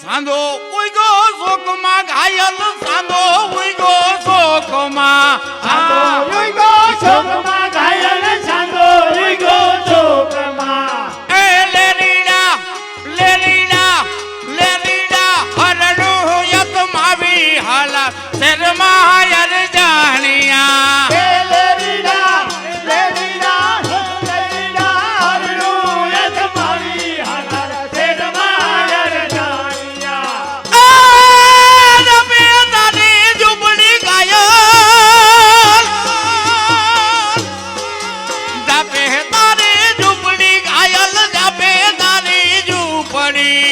સાંધો ઉઈગો શોકમાં ઘાયલ સાંધો ઉઈગો શોકમાં. સાંધો ઉઈગો શોકમાં ઘાયલ સાંધો ઉઈગો શોકમાં. એ લેરીડા લેરીડા લેરીડા હરડું યત માવી હાલા શેરમાં রে